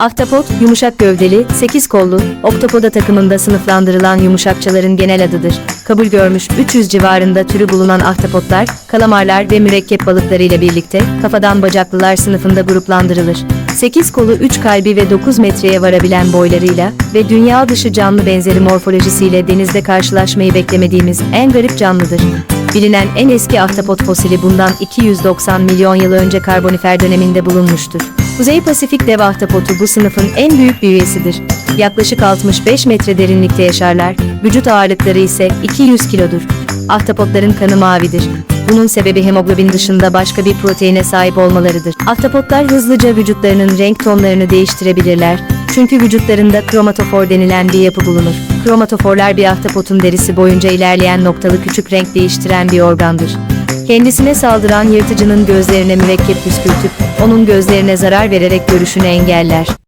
Ahtapot, yumuşak gövdeli, 8 kollu, oktopoda takımında sınıflandırılan yumuşakçaların genel adıdır. Kabul görmüş 300 civarında türü bulunan ahtapotlar, kalamarlar ve mürekkep balıklarıyla birlikte kafadan bacaklılar sınıfında gruplandırılır. 8 kolu 3 kalbi ve 9 metreye varabilen boylarıyla ve dünya dışı canlı benzeri morfolojisiyle denizde karşılaşmayı beklemediğimiz en garip canlıdır. Bilinen en eski ahtapot fosili bundan 290 milyon yıl önce karbonifer döneminde bulunmuştur. Kuzey Pasifik dev ahtapotu bu sınıfın en büyük bir üyesidir. Yaklaşık 65 metre derinlikte yaşarlar, vücut ağırlıkları ise 200 kilodur. Ahtapotların kanı mavidir. Bunun sebebi hemoglobin dışında başka bir proteine sahip olmalarıdır. Ahtapotlar hızlıca vücutlarının renk tonlarını değiştirebilirler. Çünkü vücutlarında kromatofor denilen bir yapı bulunur. Kromatoforlar bir ahtapotun derisi boyunca ilerleyen noktalı küçük renk değiştiren bir organdır. Kendisine saldıran yırtıcının gözlerine mürekkep püskürtüp, onun gözlerine zarar vererek görüşünü engeller.